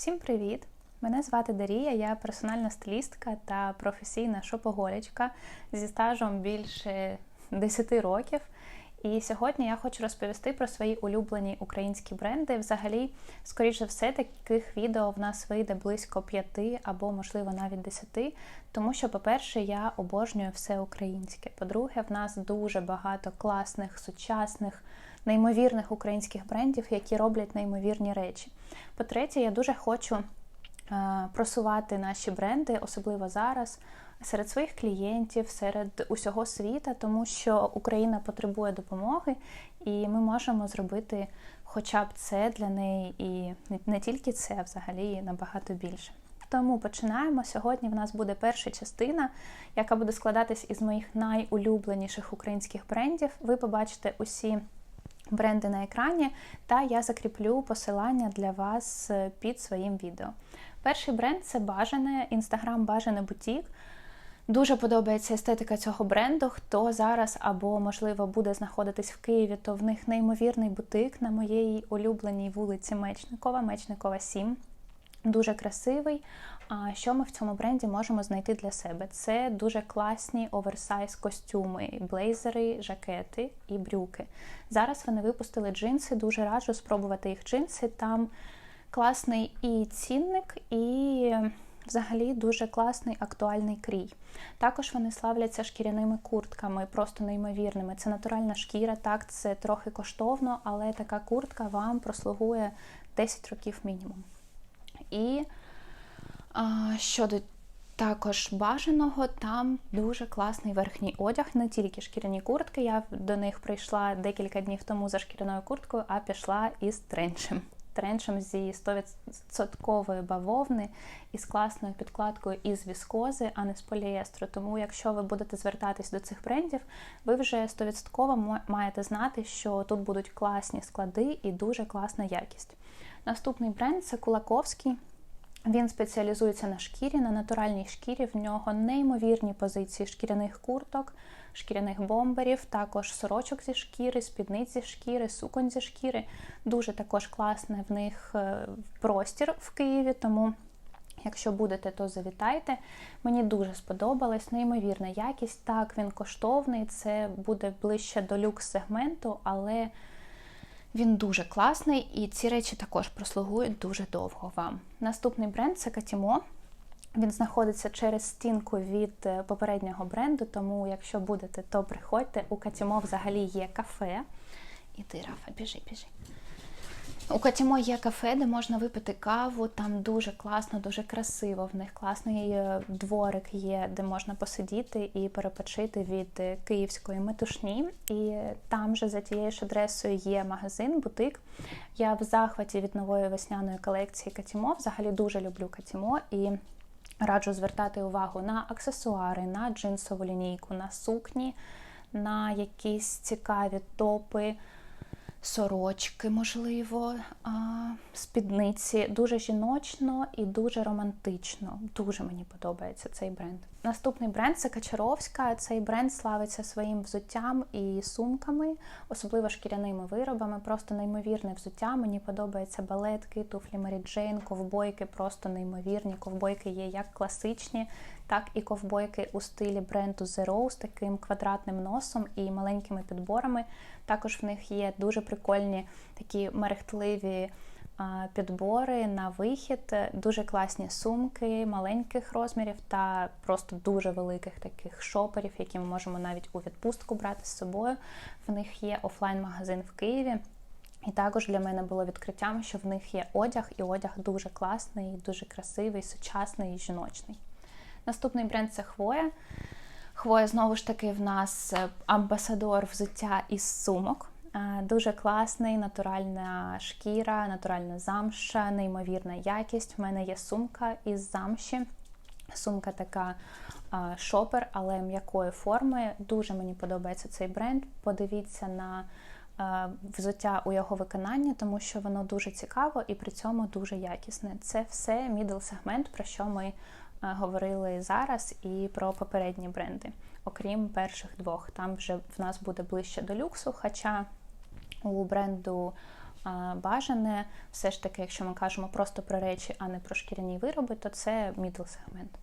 Всім привіт! Мене звати Дарія, я персональна стилістка та професійна шопоголічка зі стажем більше 10 років. І сьогодні я хочу розповісти про свої улюблені українські бренди. Взагалі, скоріш за все, таких відео в нас вийде близько п'яти або, можливо, навіть десяти. Тому що, по-перше, я обожнюю все українське. По-друге, в нас дуже багато класних, сучасних, неймовірних українських брендів, які роблять неймовірні речі. По-третє, я дуже хочу е, просувати наші бренди, особливо зараз серед своїх клієнтів, серед усього світа, тому що Україна потребує допомоги, і ми можемо зробити хоча б це для неї, і не тільки це, а взагалі набагато більше. Тому починаємо. Сьогодні в нас буде перша частина, яка буде складатись із моїх найулюбленіших українських брендів. Ви побачите усі бренди на екрані, та я закріплю посилання для вас під своїм відео. Перший бренд це бажане, інстаграм Бажане Бутік. Дуже подобається естетика цього бренду. Хто зараз або, можливо, буде знаходитись в Києві, то в них неймовірний бутик на моїй улюбленій вулиці Мечникова, Мечникова 7. Дуже красивий. А що ми в цьому бренді можемо знайти для себе? Це дуже класні оверсайз костюми, блейзери, жакети і брюки. Зараз вони випустили джинси, дуже раджу спробувати їх джинси. Там класний і цінник, і взагалі дуже класний актуальний крій. Також вони славляться шкіряними куртками, просто неймовірними. Це натуральна шкіра, так, це трохи коштовно, але така куртка вам прослугує 10 років мінімум. І а, щодо також бажаного, там дуже класний верхній одяг, не тільки шкіряні куртки. Я до них прийшла декілька днів тому за шкіряною курткою, а пішла із тренчем тренчем зі 100% бавовни і з класною підкладкою із віскози, а не з поліестру. Тому, якщо ви будете звертатись до цих брендів, ви вже 100% маєте знати, що тут будуть класні склади і дуже класна якість. Наступний бренд це Кулаковський. Він спеціалізується на шкірі, на натуральній шкірі. В нього неймовірні позиції шкіряних курток, шкіряних бомберів, також сорочок зі шкіри, спідниць зі шкіри, суконь зі шкіри. Дуже також класний в них е, простір в Києві. Тому, якщо будете, то завітайте. Мені дуже сподобалась, неймовірна якість. Так, він коштовний, це буде ближче до люкс-сегменту, але. Він дуже класний, і ці речі також прослугують дуже довго вам. Наступний бренд це Катімо. Він знаходиться через стінку від е, попереднього бренду, тому якщо будете, то приходьте. У Катімо взагалі є кафе. Іди, Рафа, біжи, біжи. У Катімо є кафе, де можна випити каву, там дуже класно, дуже красиво. В них класний е, дворик є, де можна посидіти і перепочити від е, київської метушні. І там же за тією ж адресою є магазин, бутик. Я в захваті від нової весняної колекції Катімо. Взагалі дуже люблю Катімо і раджу звертати увагу на аксесуари, на джинсову лінійку, на сукні, на якісь цікаві топи сорочки, можливо, спідниці. Дуже жіночно і дуже романтично. Дуже мені подобається цей бренд. Наступний бренд це Качаровська. Цей бренд славиться своїм взуттям і сумками, особливо шкіряними виробами. Просто неймовірне взуття. Мені подобаються балетки, туфлі Мері Джейн, ковбойки, просто неймовірні. Ковбойки є як класичні, так і ковбойки у стилі бренду Zero з таким квадратним носом і маленькими підборами. Також в них є дуже прикольні такі мерехтливі підбори на вихід, дуже класні сумки маленьких розмірів та просто дуже великих таких шоперів, які ми можемо навіть у відпустку брати з собою. В них є офлайн-магазин в Києві. І також для мене було відкриттям, що в них є одяг, і одяг дуже класний, дуже красивий, сучасний і жіночний. Наступний бренд це Хвоя. Хвоя, знову ж таки, в нас е, амбасадор взуття із сумок. Е, дуже класний, натуральна шкіра, натуральна замша, неймовірна якість. В мене є сумка із замші. Сумка така е, шопер, але м'якої форми. Дуже мені подобається цей бренд. Подивіться на взуття у його виконанні, тому що воно дуже цікаво і при цьому дуже якісне. Це все мідл сегмент, про що ми говорили зараз, і про попередні бренди, окрім перших двох. Там вже в нас буде ближче до люксу. Хоча у бренду бажане. Все ж таки, якщо ми кажемо просто про речі, а не про шкіряні вироби, то це мідл сегмент.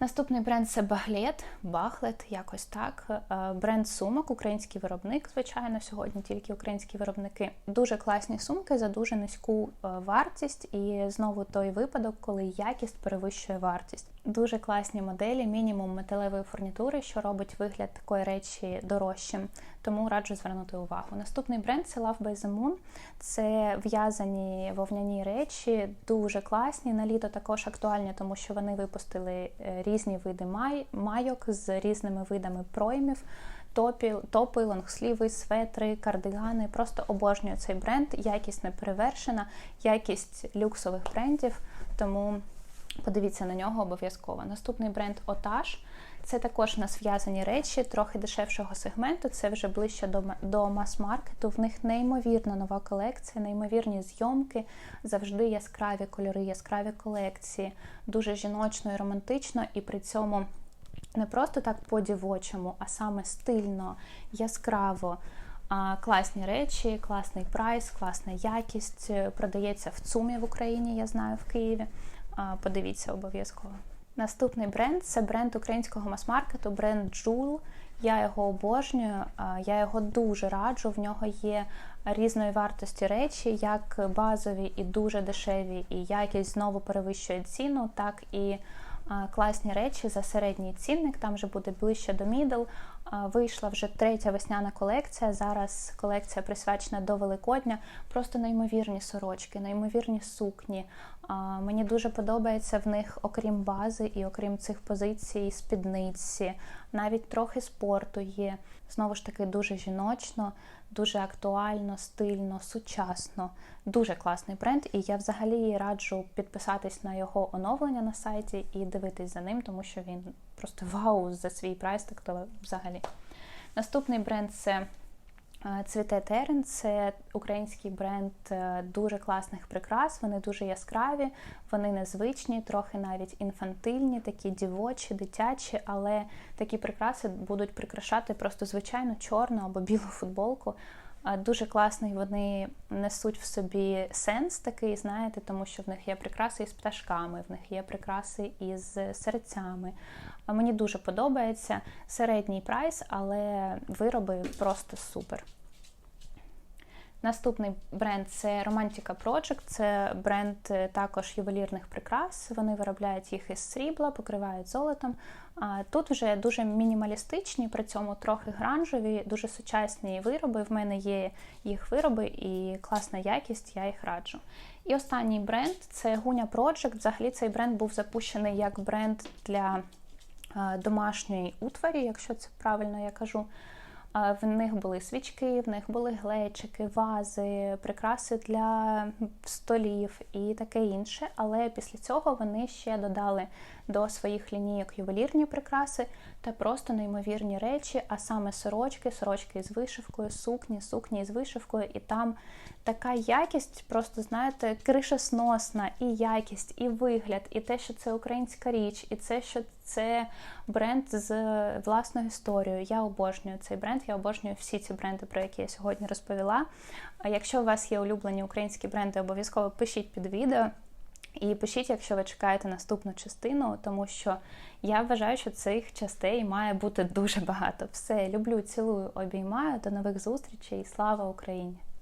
Наступний бренд це Баглет, Бахлет, якось так. Е, бренд сумок, український виробник, звичайно, сьогодні тільки українські виробники. Дуже класні сумки за дуже низьку е, вартість, і знову той випадок, коли якість перевищує вартість. Дуже класні моделі, мінімум металевої фурнітури, що робить вигляд такої речі дорожчим. Тому раджу звернути увагу. Наступний бренд це Love by the Moon. Це в'язані вовняні речі, дуже класні. На літо також актуальні, тому що вони випустили е, різні види май, майок з різними видами проймів. Топі, топи, лонгсліви, светри, кардигани. Просто обожнюю цей бренд. Якість не перевершена, якість люксових брендів. Тому подивіться на нього обов'язково. Наступний бренд Отаж. Це також у нас в'язані речі, трохи дешевшого сегменту. Це вже ближче до до мас-маркету. В них неймовірна нова колекція, неймовірні зйомки, завжди яскраві кольори, яскраві колекції, дуже жіночно і романтично, і при цьому не просто так по-дівочому, а саме стильно, яскраво. Класні речі, класний прайс, класна якість. Продається в ЦУМі в Україні, я знаю, в Києві. Подивіться обов'язково. Наступний бренд це бренд українського мас-маркету, бренд Джул. Я його обожнюю, я його дуже раджу. В нього є різної вартості речі, як базові і дуже дешеві, і якість знову перевищує ціну, так і класні речі за середній цінник. Там вже буде ближче до мідл. Вийшла вже третя весняна колекція. Зараз колекція присвячена до Великодня. Просто неймовірні сорочки, неймовірні сукні. Мені дуже подобається в них, окрім бази і окрім цих позицій, спідниці, навіть трохи спорту є. Знову ж таки, дуже жіночно, дуже актуально, стильно, сучасно. Дуже класний бренд, і я взагалі раджу підписатись на його оновлення на сайті і дивитись за ним, тому що він просто вау за свій прайс, так то взагалі. Наступний бренд це Цвіте Терен це український бренд е, дуже класних прикрас. Вони дуже яскраві, вони незвичні, трохи навіть інфантильні, такі дівочі, дитячі, але такі прикраси будуть прикрашати просто звичайну чорну або білу футболку. Дуже класний вони несуть в собі сенс такий, знаєте, тому що в них є прикраси із пташками, в них є прикраси із серцями. Мені дуже подобається середній прайс, але вироби просто супер. Наступний бренд це Romantica Project, це бренд е, також ювелірних прикрас. Вони виробляють їх із срібла, покривають золотом. Тут вже дуже мінімалістичні, при цьому трохи гранжові, дуже сучасні вироби. В мене є їх вироби і класна якість, я їх раджу. І останній бренд це Gunya Project. Взагалі цей бренд був запущений як бренд для домашньої утварі, якщо це правильно я кажу. В них були свічки, в них були глечики, вази, прикраси для столів і таке інше. Але після цього вони ще додали до своїх лінійок ювелірні прикраси та просто неймовірні речі, а саме сорочки, сорочки з вишивкою, сукні, сукні з вишивкою, і там така якість, просто знаєте, кришесносна, і якість, і вигляд, і те, що це українська річ, і це, що це бренд з власною історією. Я обожнюю цей бренд, я обожнюю всі ці бренди, про які я сьогодні розповіла. Якщо у вас є улюблені українські бренди, обов'язково пишіть під відео. І пишіть, якщо ви чекаєте наступну частину, тому що я вважаю, що цих частей має бути дуже багато. Все, люблю, цілую, обіймаю. До нових зустрічей. Слава Україні!